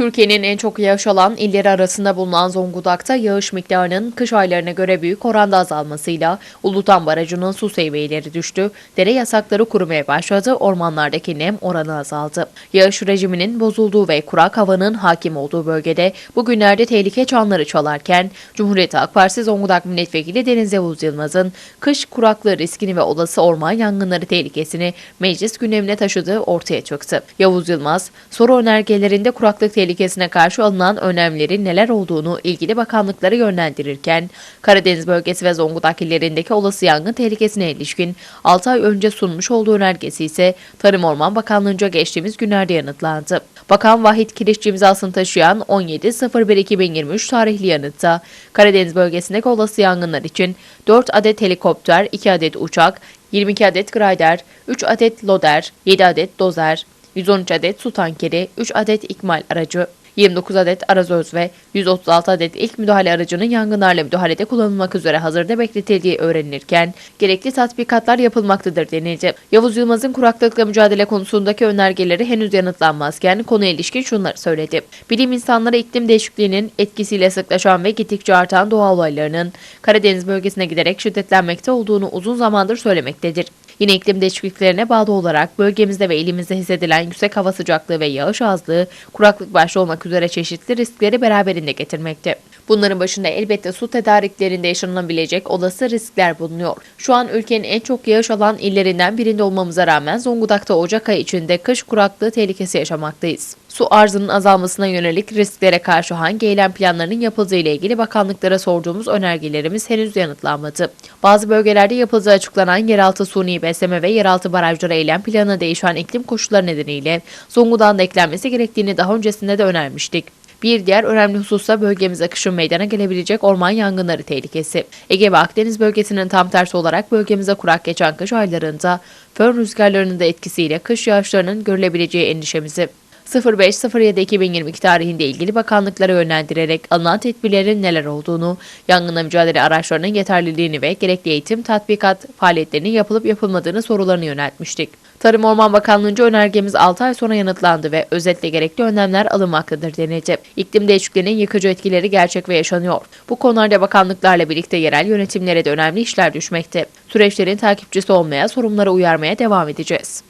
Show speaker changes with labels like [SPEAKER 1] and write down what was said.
[SPEAKER 1] Türkiye'nin en çok yağış alan illeri arasında bulunan Zonguldak'ta yağış miktarının kış aylarına göre büyük oranda azalmasıyla Ulutan Barajı'nın su seviyeleri düştü, dere yasakları kurumaya başladı, ormanlardaki nem oranı azaldı. Yağış rejiminin bozulduğu ve kurak havanın hakim olduğu bölgede bugünlerde tehlike çanları çalarken Cumhuriyet Halk Partisi Zonguldak Milletvekili Deniz Yavuz Yılmaz'ın kış kuraklığı riskini ve olası orman yangınları tehlikesini meclis gündemine taşıdığı ortaya çıktı. Yavuz Yılmaz, soru önergelerinde kuraklık tehlikesine karşı alınan önlemlerin neler olduğunu ilgili bakanlıklara yönlendirirken, Karadeniz bölgesi ve Zonguldak illerindeki olası yangın tehlikesine ilişkin 6 ay önce sunmuş olduğu önergesi ise Tarım Orman Bakanlığı'nca geçtiğimiz günlerde yanıtlandı. Bakan Vahit Kiliççi imzasını taşıyan 17.01.2023 tarihli yanıtta, Karadeniz bölgesindeki olası yangınlar için 4 adet helikopter, 2 adet uçak, 22 adet grider, 3 adet loder, 7 adet dozer, 113 adet su tankeri, 3 adet ikmal aracı, 29 adet arazöz ve 136 adet ilk müdahale aracının yangınlarla müdahalede kullanılmak üzere hazırda bekletildiği öğrenilirken gerekli tatbikatlar yapılmaktadır denildi. Yavuz Yılmaz'ın kuraklıkla mücadele konusundaki önergeleri henüz yanıtlanmazken konuya ilişkin şunları söyledi. Bilim insanları iklim değişikliğinin etkisiyle sıklaşan ve gittikçe artan doğa olaylarının Karadeniz bölgesine giderek şiddetlenmekte olduğunu uzun zamandır söylemektedir. Yine iklim değişikliklerine bağlı olarak bölgemizde ve ilimizde hissedilen yüksek hava sıcaklığı ve yağış azlığı kuraklık başta olmak üzere çeşitli riskleri beraberinde getirmekte. Bunların başında elbette su tedariklerinde yaşanabilecek olası riskler bulunuyor. Şu an ülkenin en çok yağış alan illerinden birinde olmamıza rağmen Zonguldak'ta Ocak ayı içinde kış kuraklığı tehlikesi yaşamaktayız. Su arzının azalmasına yönelik risklere karşı hangi eylem planlarının yapıldığı ile ilgili bakanlıklara sorduğumuz önergelerimiz henüz yanıtlanmadı. Bazı bölgelerde yapıldığı açıklanan yeraltı suni besleme ve yeraltı barajları eylem planına değişen iklim koşulları nedeniyle Zonguldak'ın da eklenmesi gerektiğini daha öncesinde de önermiştik. Bir diğer önemli husussa bölgemize kışın meydana gelebilecek orman yangınları tehlikesi. Ege ve Akdeniz bölgesinin tam tersi olarak bölgemize kurak geçen kış aylarında fön rüzgarlarının da etkisiyle kış yağışlarının görülebileceği endişemizi 05.07.2022 tarihinde ilgili bakanlıklara yönlendirerek alınan tedbirlerin neler olduğunu, yangınla mücadele araçlarının yeterliliğini ve gerekli eğitim, tatbikat faaliyetlerinin yapılıp yapılmadığını sorularını yöneltmiştik. Tarım Orman Bakanlığı'nca önergemiz 6 ay sonra yanıtlandı ve özetle gerekli önlemler alınmaktadır denildi. İklim değişikliğinin yıkıcı etkileri gerçek ve yaşanıyor. Bu konularda bakanlıklarla birlikte yerel yönetimlere de önemli işler düşmekte. Süreçlerin takipçisi olmaya, sorunlara uyarmaya devam edeceğiz.